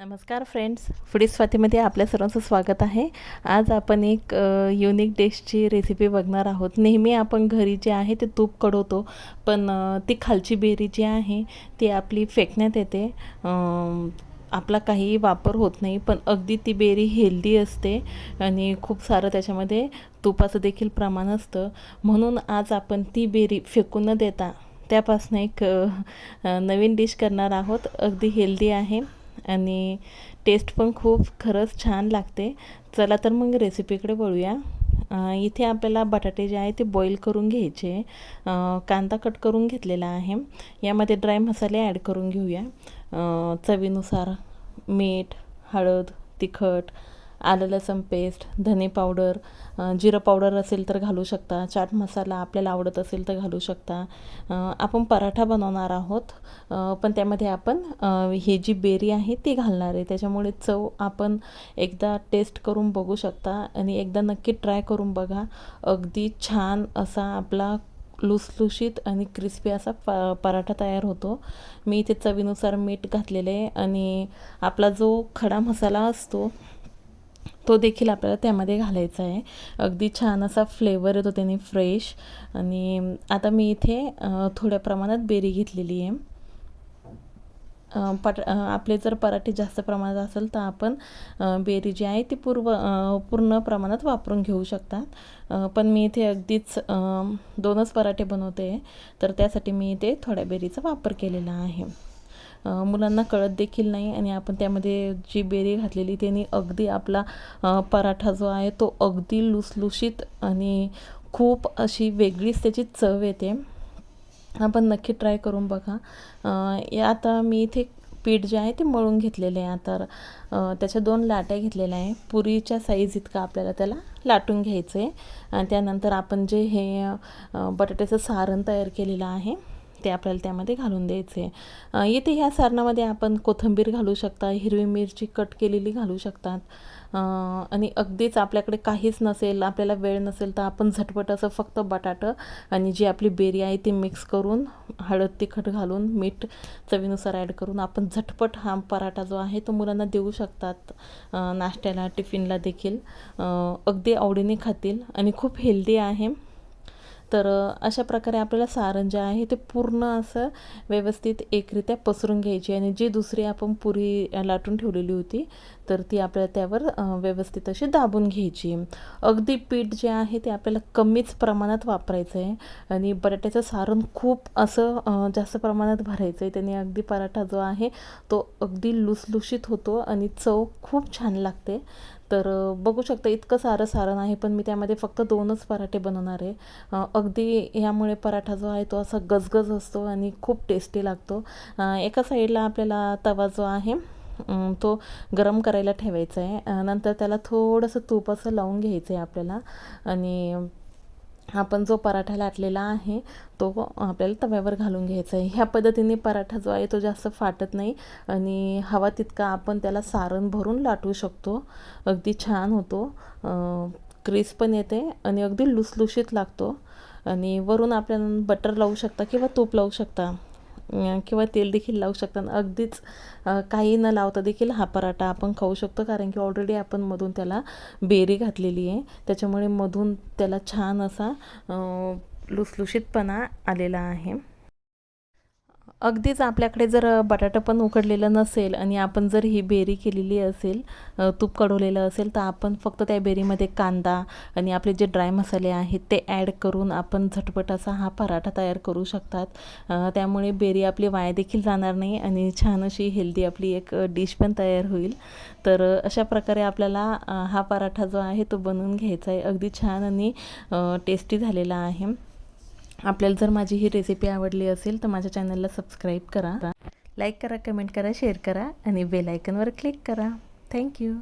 नमस्कार friends foodie स्वातीमध्ये आपल्या सर्वांचं स्वागत आहे. आज आपण एक युनिक डिशची रेसिपी बघणार आहोत. नेहमी आपण घरी जे आहे ते तूप कडवतो पण ती खालची बेरी जी आहे ती आपली फेकण्यात येते. आपला काही वापर होत नाही पण अगदी ती बेरी हेल्दी असते आणि खूप सारं त्याच्यामध्ये तुपाचं देखील प्रमाण असतं. म्हणून आज आपण ती बेरी फेकून न देता त्यापासून एक नवीन डिश करणार आहोत. अगदी हेल्दी आहे. आणि टेस्ट पण खूप खरंच छान लागते. चला तर मग रेसिपीकडे वळूया. इथे आपल्याला बटाटे जे आहे ते बॉईल करून घ्यायचे. कांदा कट करून घेतलेला आहे. यामध्ये ड्राय मसाले ॲड करून घेऊया. चवीनुसार मीठ हळद तिखट आलं लसण पेस्ट धने पावडर जिरं पावडर असेल तर घालू शकता. चाट मसाला आपल्याला आवडत असेल तर घालू शकता. आपण पराठा बनवणार आहोत. पण त्यामध्ये आपण ही जी बेरी आहे ती घालणार आहे. त्याच्यामुळे चव आपण एकदा टेस्ट करून बघू शकता आणि एकदा नक्की ट्राय करून बघा. अगदी छान असा आपला लुसलुशीत आणि क्रिस्पी असा प पराठा तयार होतो. मी इथे चवीनुसार मीठ घातलेले आहे आणि आपला जो खडा मसाला असतो तो देखील आपल्याला त्यामध्ये घालायचा आहे. अगदी छान असा फ्लेवर येतो त्याने फ्रेश आणि आता मी इथे थोड्या प्रमाणात बेरी घेतलेली आहे. पट आपले जर पराठे जास्त प्रमाणात असेल तर आपण बेरी जी आहे ती पूर्व पूर्ण प्रमाणात वापरून घेऊ शकतात पण मी इथे अगदीच दोनच पराठे बनवते. तर त्यासाठी मी इथे थोड्या बेरीचा वापर केलेला आहे. मुलांना कळत देखील नाही आणि आपण त्यामध्ये जी बेरी घातलेली त्याने अगदी आपला पराठा जो आहे तो अगदी लुसलुशीत आणि खूप अशी वेगळीच त्याची चव येते. आपण नक्की ट्राय करून बघा. या आता मी इथे पीठ जे आहे ते मळून घेतलेले आहे. आता त्याच्या दोन लाट्या घेतलेल्या आहे. पुरीच्या साईज इतका आपल्याला त्याला लाटून घ्यायचं आहे आणि त्यानंतर आपण जे हे बटाट्याचं सारण तयार केलेलं आहे. ते आपल्याला त्यामध्ये घालून द्यायचे. अ, इथे ह्या सारणामध्ये आपण कोथिंबीर घालू शकता हिरवी मिरची कट केलेली घालू शकतात. आणि अगदीच आपल्याकडे काहीच नसेल आपल्याला वेळ नसेल तर आपण झटपट असं फक्त बटाटं आणि जी आपली बेरी आहे ती मिक्स करून हळद तिखट घालून मीठ चवीनुसार ॲड करून आपण झटपट हा पराठा जो आहे तो मुलांना देऊ शकतात. नाश्त्याला टिफिनला देखील. अगदी आवडीने खातील आणि खूप हेल्दी आहे. तर अशा प्रकारे आपल्याला सारण जे आहे ते पूर्ण असं व्यवस्थित एकरित्या पसरून घ्यायची आणि जी दुसरी आपण पुरी लाटून ठेवलेली होती तर ती आपल्याला त्यावर व्यवस्थित अशी दाबून घ्यायची. अगदी पीठ जे आहे ते आपल्याला कमीच प्रमाणात वापरायचं आहे आणि बटाट्याचं सारण खूप असं जास्त प्रमाणात भरायचं आहे त्याने अगदी पराठा जो आहे तो अगदी लुसलुशीत होतो आणि चव खूप छान लागते. तर बघू शकता इतकं सारं सारण आहे पण मी त्यामध्ये फक्त दोनच पराठे बनवणार आहे. अगदी यामुळे पराठा जो आहे तो असा गजगज असतो आणि खूप टेस्टी लागतो. एका साईडला आपल्याला तवा जो आहे तो गरम करायला ठेवायचा आहे. नंतर त्याला थोडंसं तूप असं लावून घ्यायचं आहे आपल्याला. आणि आपण जो पराठा लाटलेला आहे तो आपल्याला तव्यावर घालून घ्यायचा आहे. ह्या पद्धतीने पराठा जो आहे तो जास्त फाटत नाही आणि हवा तितका आपण त्याला सारण भरून लाटू शकतो. अगदी छान होतो. क्रिस पण येते आणि अगदी लुसलुशीत लागतो. आणि वरून आपण बटर लावू शकता किंवा तूप लावू शकता. किंवा तेल देखील लावू शकतात. आणि अगदीच काही न लावता देखील हा पराठा आपण खाऊ शकतो कारण की ऑलरेडी आपण मधून त्याला बेरी घातलेली आहे. त्याच्यामुळे मधून त्याला छान असा लुसलुशीतपणा आलेला आहे. अगदीच आपल्याकडे जर बटाटा पण उकडलेलं नसेल आणि आपण जर ही बेरी केलेली असेल तूप कडवलेलं असेल तर आपण फक्त त्या बेरीमध्ये कांदा आणि आपले जे ड्राय मसाले आहेत ते ॲड करून आपण झटपट असा हा पराठा तयार करू शकतात. त्यामुळे बेरी आपली वाया देखील जाणार नाही आणि छान अशी हेल्दी आपली एक डिश पण तयार होईल. तर अशा प्रकारे आपल्याला हा पराठा जो आहे तो बनवून घ्यायचा आहे. अगदी छान आणि टेस्टी झालेला आहे. आपल्याला जर माझी ही रेसिपी आवडली असेल तर माझ्या चॅनलला सबस्क्राईब करा. लाईक करा कमेंट करा शेअर करा आणि बेल आयकनवर क्लिक करा. Thank you